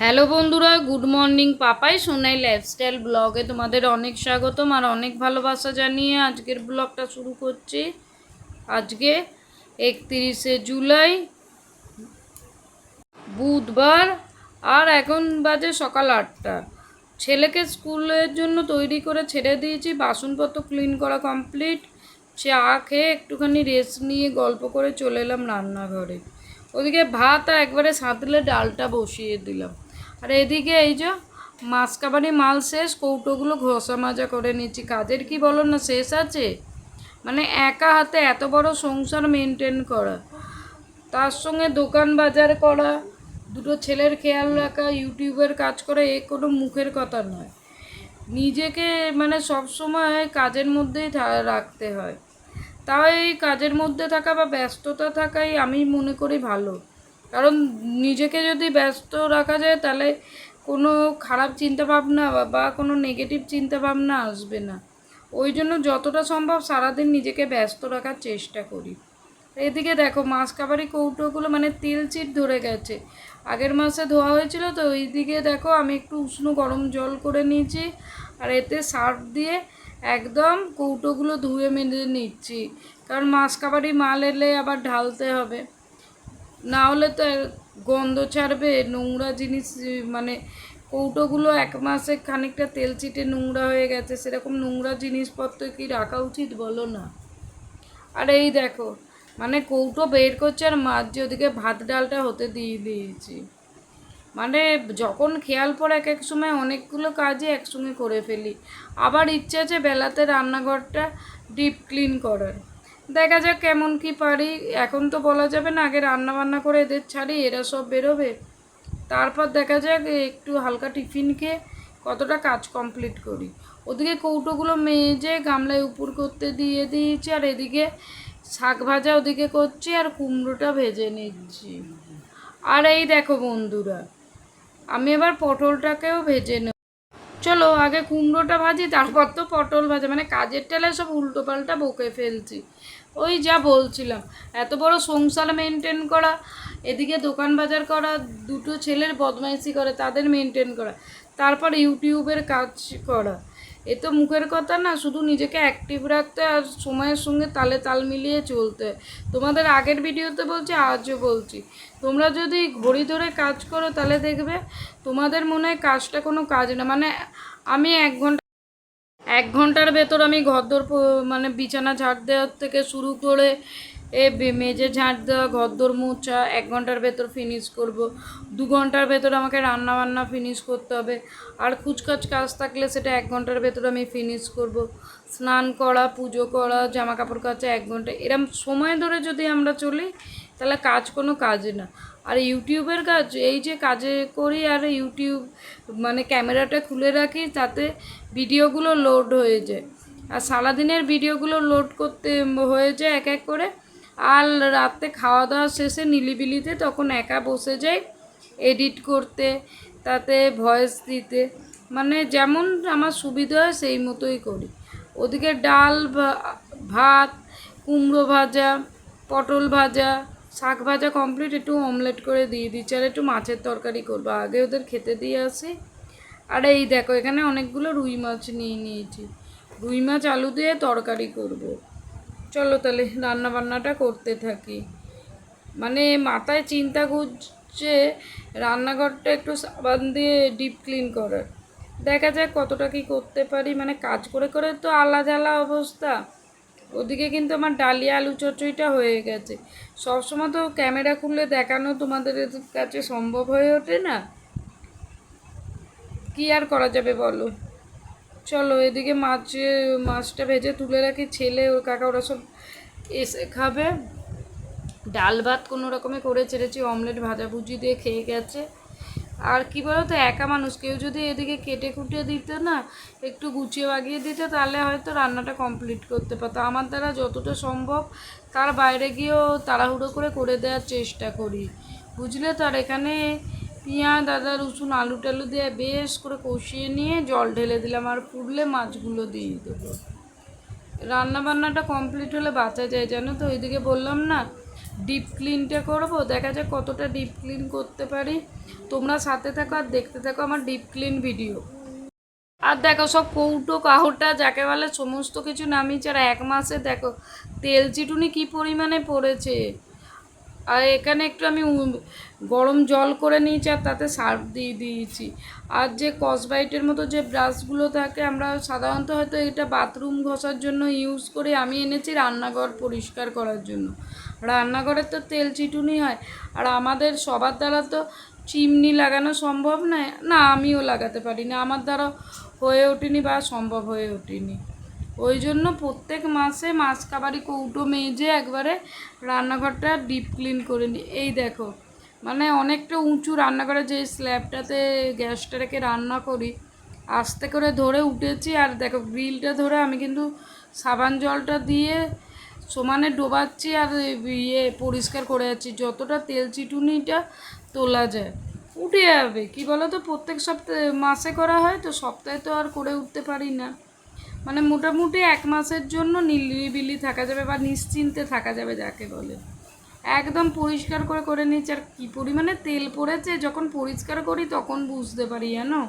Hello বন্ধুরা, good morning Papai, Sonai lifestyle ব্লগে তোমাদের অনেক স্বাগতম আর অনেক ভালোবাসা জানিয়ে আজকের ব্লগটা শুরু করছি। আজকে একত্রিশে জুলাই, বুধবার আর এখন বাজে সকাল আটটা। ছেলেকে স্কুলের জন্য তৈরি করে ছেড়ে দিয়েছি, বাসনপত্র ক্লিন করা কমপ্লিট চা খেয়ে একটুখানি রেস্ট নিয়ে গল্প করে চলে এলাম রান্নাঘরে। ওদিকে ভাত একবারে সাঁতলে ডালটা বসিয়ে দিলাম। আর এদিকে এই যে মাছ কাবারি মাল শেষ, কৌটোগুলো ঘষা মাজা করে নিচ্ছি। কাজের কি বলো না, শেষ আছে? মানে একা হাতে এত বড় সংসার মেনটেন করা। তার সঙ্গে দোকান বাজার করা, দুটো ছেলের খেয়াল রাখা, ইউটিউবের কাজ করা, এ কোনো মুখের কথা নয়। নিজেকে মানে সব সময় কাজের মধ্যেই রাখতে হয়। তাও এই কাজের মধ্যে থাকা বা ব্যস্ততা থাকাই আমি মনে করি ভালো। কারণ নিজেকে যদি ব্যস্ত রাখা যায়, তাহলে কোনো খারাপ চিন্তা ভাবনা বা- কোনো নেগেটিভ চিন্তা ভাবনা আসবে না। ওই জন্য যতটা সম্ভব সারাদিন নিজেকে ব্যস্ত রাখার চেষ্টা করি। এদিকে দেখো, মাছ কাবারি কৌটোগুলো মানে তেল চিট ধরে গেছে। আগের মাসে ধোয়া হয়েছিল, তো ওইদিকে দেখো আমি একটু উষ্ণ গরম জল করে নিয়েছি। আর এতে সার্ফ দিয়ে একদম কৌটোগুলো ধুয়ে মেজে নিচ্ছি। কারণ মাছ কাবারি মাল এলে আবার ঢালতে হবে। না হলে তো গন্ধ ছাড়বে, নোংরা জিনিস মানে কৌটোগুলো এক মাসে খানিকটা তেল চিটে নোংরা হয়ে গেছে, সেরকম নোংরা জিনিসপত্র কি রাখা উচিত বলো না? আর এই দেখো মানে কৌটো বের করছে আর মাছ ওদিকে ভাত ডালটা হতে দিয়ে দিয়েছি। মানে যখন খেয়াল পড়ে এক এক সময় অনেকগুলো কাজই একসঙ্গে করে ফেলি। আবার ইচ্ছে আছে বেলাতে রান্নাঘরটা ডিপ ক্লিন করার। দেখা যাক কেমন কি পারি। এখন তো বলা যাবে না, আগে রান্না বান্না করে এদের ছাড়ি, এরা সব বেরোবে। তারপর দেখা যাক একটু হালকা টিফিন খেয়ে কতটা কাজ কমপ্লিট করি। ওদিকে কৌটোগুলো মেজে গামলায় উপর করতে দিয়ে দিয়েছি, আর এদিকে শাক ভাজা ওদিকে করছি, আর কুমড়োটা ভেজে নিচ্ছি। আর এই দেখো বন্ধুরা, আমি এবার পটলটাকেও ভেজে নেব। চলো, আগে কুমড়োটা ভাজি, তারপর তো পটল ভাজা। মানে কাজের টেলে সব উল্টো পাল্টা বকে ফেলছি। ওই যা বলছিলাম, এত বড় সংসার মেনটেন করা, এদিকে দোকান বাজার করা, দুটো ছেলের বদমাইশি করে, তাদের মেনটেন করা, তারপর ইউটিউবের কাজ করা। এ তো মুখের কথা না, শুধু নিজেকে অ্যাক্টিভ রাখতে আর সময়ের সঙ্গে তালে তাল মিলিয়ে চলতে। তোমাদের আগের ভিডিওতে বলছি, আজও বলছি তোমরা যদি ঘড়ি ধরে কাজ করো তাহলে দেখবে তোমাদের মনে হয় কাজটা কোনো কাজ না মানে আমি এক ঘণ্টা, এক ঘণ্টার ভেতর আমি ঘরদোর প- মানে বিছানা ঝাড় দেওয়ার থেকে শুরু করে এ মেজে ঝাঁট দেওয়া, ঘরদোর মোছা, এক ঘণ্টার ভেতর ফিনিশ করব। দু ঘণ্টার ভেতর আমাকে রান্না বান্না ফিনিশ করতে হবে। আর কুচকাচ কাজ থাকলে সেটা এক ঘণ্টার ভেতর আমি ফিনিশ করব। স্নান করা, পুজো করা জামা কাপড় কাচা এক ঘণ্টা। এরম সময় ধরে যদি আমরা চলি, তাহলে কাজ কোনো কাজে না। আর ইউটিউবের কাজ, এই যে কাজে করি আর ইউটিউব মানে ক্যামেরাটা খুলে রাখি, তাতে ভিডিওগুলো লোড হয়ে যায়। আর সারাদিনের ভিডিওগুলো লোড করতে হয়ে যায় এক এক করে। আর রাতে খাওয়া দাওয়া শেষে নিলিবিলিতে তখন একা বসে যাই এডিট করতে, তাতে ভয়েস দিতে। মানে যেমন আমার সুবিধা হয় সেই মতোই করি। ওদিকে ডাল ভাত, কুমড়ো ভাজা, পটল ভাজা, শাক ভাজা কমপ্লিট একটু অমলেট করে দিয়ে দিচ্ছি আর একটু মাছের তরকারি করব। আগে ওদের খেতে দিয়ে আসি। আর এই দেখো, এখানে অনেকগুলো রুই মাছ নিয়ে নিয়েছি। রুই মাছ আলু দিয়ে তরকারি করব। চলো তাহলে রান্নাবান্নাটা করতে থাকি। মানে মাথায় চিন্তা ঘুরছে রান্নাঘরটা একটু সাবান দিয়ে ডিপ ক্লিন করার। দেখা যাক কতটা কি করতে পারি। মানে কাজ করে করে তো আলা জ্বালা অবস্থা। ওদিকে কিন্তু আমার ডালিয়া আলু চচ্চড়িটা হয়ে গেছে। সবসময় তো ক্যামেরা খুললে দেখানো তোমাদের কাছে সম্ভব হয়ে ওঠে না। কি আর করা যাবে বলো? চলো, এদিকে মাছ, মাছটা ভেজে তুলে রাখি। ছেলে, ওর কাকা, ওরা সব এসে খাবে। ডাল ভাত কোনো রকমে করে ছেড়েছি, অমলেট ভাজাভুজি দিয়ে খেয়ে গেছে। আর কি বলো তো একা মানুষ, কেউ যদি এদিকে কেটে কুটে দিত না, একটু গুছিয়ে বাগিয়ে দিত, তাহলে হয়তো রান্নাটা কমপ্লিট করতে পারতো। আমার দ্বারা যতটা সম্ভব, তার বাইরে গিয়েও তাড়াহুড়ো করে করে দেওয়ার চেষ্টা করি। বুঝলে তো? আর এখানে পেঁয়াজ, আদা, রসুন, আলু টালু দিয়ে বেশ করে কষিয়ে নিয়ে জল ঢেলে দিলাম আর ফুটলে মাছগুলো দিয়ে দেবো। রান্না বান্নাটা কমপ্লিট হলে বাঁচা যায়, জানো তো? ওইদিকে বললাম না, ডিপ ক্লিনটা করব। দেখা যাক কতটা ডিপ ক্লিন করতে পারি। তোমরা সাথে থাকো আর দেখতে থাকো আমার ডিপ ক্লিন ভিডিও। আর দেখো, সব কৌটো কাহুটা যাকে বলে সমস্ত কিছু নামিয়েছে। আর এক মাসে দেখো, তেল চিটুনি কী পরিমাণে পড়েছে? আর এখানে একটু আমি গরম জল করে নিয়েছি আর তাতে সার্ফ দিয়ে দিয়েছি। আর যে কসবাইটের মতো যে ব্রাশগুলো থাকে, আমরা সাধারণত হয়তো এটা বাথরুম ঘষার জন্য ইউজ করি আমি এনেছি রান্নাঘর পরিষ্কার করার জন্য। রান্নাঘরের তো তেল চিটুনি হয়। আর আমাদের সবার দ্বারা তো চিমনি লাগানো সম্ভব নয়। না, আমিও লাগাতে পারি না আমার দ্বারা হয়ে ওঠেনি বা সম্ভব হয়ে ওঠেনি। ওই জন্য প্রত্যেক মাসে মাছ কাবারি কৌটো মেজে একবারে রান্নাঘরটা ডিপ ক্লিন করে নিই। এই দেখো মানে অনেকটা উঁচু রান্নাঘরে যে স্ল্যাবটাতে গ্যাসটা রেখে রান্না করি, আস্তে করে ধরে উঠেছি। আর দেখো, গ্রিলটা ধরে আমি কিন্তু সাবান জলটা দিয়ে সমানে ডোবাচ্ছি আর ইয়ে পরিষ্কার করে যাচ্ছি। যতটা তেল চিটুনিটা তোলা যায়, উঠে যাবে। কি বলো তো প্রত্যেক সপ্তাহে, মাসে করা হয় তো সপ্তাহে তো আর করে উঠতে পারি না। মানে মোটামুটি এক মাসের জন্য নিলিবিলি থাকা যাবে বা নিশ্চিন্তে থাকা যাবে যাকে বলে। একদম পরিষ্কার করে করে নিচ্ছি আর কী পরিমাণে তেল পড়েছে, যখন পরিষ্কার করি তখন বুঝতে পারি, জানো?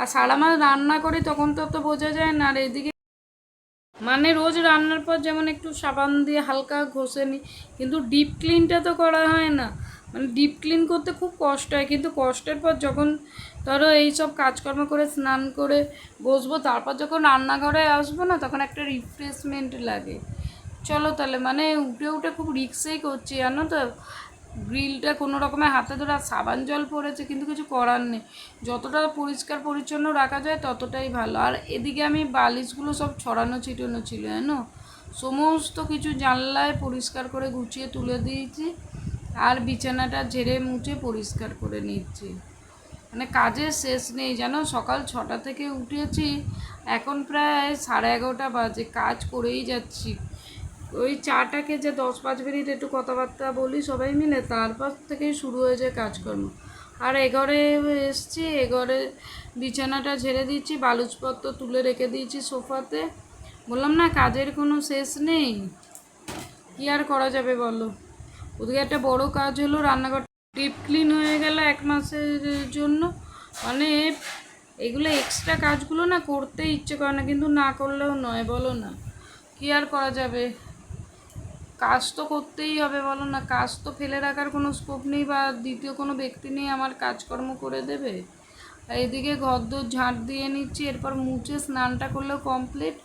আর সারা মাস রান্না করি তখন তো তো বোঝা যায় না। আর এদিকে মানে রোজ রান্নার পর যেমন একটু সাবান দিয়ে হালকা ঘষে নিই, কিন্তু ডিপ ক্লিনটা তো করা হয় না। মানে ডিপ ক্লিন করতে খুব কষ্ট হয়। কিন্তু কষ্টের পর যখন ধরো এইসব কাজকর্ম করে, স্নান করে বসবো, তারপর যখন রান্নাঘরে আসব না, তখন একটা রিফ্রেশমেন্ট লাগে। চলো তাহলে মানে উঠে উঠে খুব রিক্সেই করছি, জানো তো? গ্রিলটা কোনো রকমের হাতে ধরে, আর সাবান জল পড়েছে, কিন্তু কিছু করার নেই। যতটা পরিষ্কার পরিচ্ছন্ন রাখা যায়, ততটাই ভালো। আর এদিকে আমি বালিশগুলো সব ছড়ানো, ছিটানো ছিল, জানো? সমস্ত কিছু জানলায় পরিষ্কার করে গুছিয়ে তুলে দিয়েছি। আর বিছানাটা ঝেড়ে মুছে পরিষ্কার করে নিচ্ছি। মানে কাজের শেষ নেই, জানো? সকাল ছটা থেকে উঠেছি, এখন প্রায় সাড়ে এগারোটা বাজে, কাজ করেই যাচ্ছি। ওই চাটাকে যে দশ পাঁচ মিনিট একটু কথাবার্তা বলি সবাই মিলে, তারপর থেকেই শুরু হয়ে যায় কাজকর্ম। আর এঘরে এসছি এঘরে বিছানাটা ঝেড়ে দিচ্ছি, বালুচপত্র তুলে রেখে দিয়েছি সোফাতে। বললাম, না, কাজের কোনো শেষ নেই। কি আর করা যাবে বলো? ওদিকে একটা বড় কাজ হলো রান্নাঘর ডিপ ক্লিন হয়ে গেল এক মাসের জন্য। মানে এগুলো এক্সট্রা কাজগুলো না করতে ইচ্ছে করে না, কিন্তু না করলেও নয়, বলো না। কি আর করা যাবে? কাজ তো করতেই হবে, বলো না। কাজ তো ফেলে রাখার কোনো স্কোপ নেই বা দ্বিতীয় কোনো ব্যক্তি নেই আমার কাজকর্ম করে দেবে। আর এদিকে ঘরদোর ঝাঁট দিয়ে নিচ্ছি, এরপর মুছে স্নানটা করলেও কমপ্লিট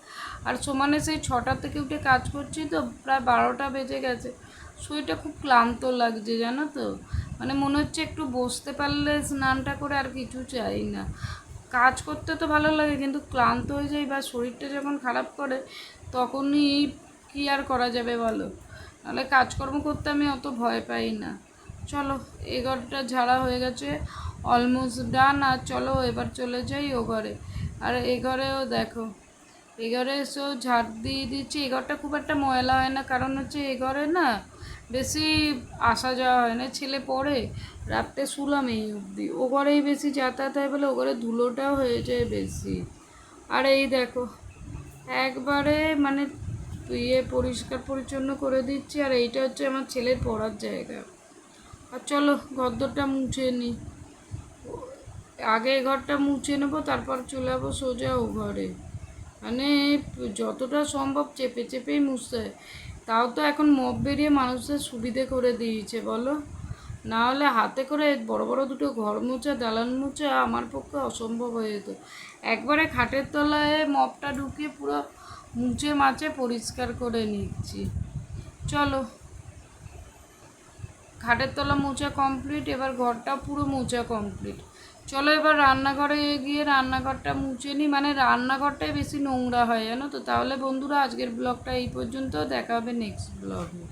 আর সমানে সেই ছটা থেকে উঠে কাজ করছি তো, প্রায় বারোটা বেজে গেছে। শরীরটা খুব ক্লান্ত লাগছে, জানো তো? মানে মনে হচ্ছে একটু বসতে পারলে স্নানটা করে আর কিছু চাই না। কাজ করতে তো ভালো লাগে, কিন্তু ক্লান্ত হয়ে যায় বা শরীরটা যখন খারাপ করে, তখনই কি আর করা যাবে বলো? নাহলে কাজকর্ম করতে আমি অত ভয় পাই না। চলো, এ ঘরটা ঝাড়া হয়ে গেছে অলমোস্ট ডান আর চলো এবার চলে যাই ও ঘরে। আর এ ঘরেও দেখো, এ ঘরে এসেও ঝাড় দিয়ে দিচ্ছি এ ঘরটা খুব একটা ময়লা হয় না, কারণ হচ্ছে এ ঘরে না বেশি আসা যাওয়া হয় না। ছেলে পড়ে, রাত্রে শুলাম এই অবধি। ও ঘরেই বেশি যাতায়াত হয় বলে ও ঘরে ধুলোটাও হয়ে যায় বেশি। আর এই দেখো, একবারে মানে ইয়ে পরিষ্কার পরিচ্ছন্ন করে দিচ্ছি আর এইটা হচ্ছে আমার ছেলের পড়ার জায়গা। আর চলো ঘরদোরটা মুছে নিই। আগে ঘরটা মুছে নেব, তারপর চলে যাব সোজা ও ঘরে। মানে যতটা সম্ভব চেপে চেপেই মুছতে হয়। তাও তো এখন মপ বেরিয়ে মানুষের সুবিধে করে দিয়েছে, বলো? না হলে হাতে করে বড় বড় দুটো ঘর মোছা, দালান মোছা আমার পক্ষে অসম্ভব হয়ে যেত। একবারে খাটের তলায় মপটা ঢুকিয়ে পুরো মুছে মাছে পরিষ্কার করে নিচ্ছি। চলো। খাটের তলা মোছা কমপ্লিট এবার ঘরটা পুরো মোছা কমপ্লিট চলো এবার রান্নাঘরে গিয়ে রান্নাঘরটা মুছে নিই মানে রান্নাঘরটাই বেশি নোংরা হয়, জানো তো? তাহলে বন্ধুরা, আজকের ব্লগটা এই পর্যন্ত। দেখা হবে নেক্সট ব্লগে।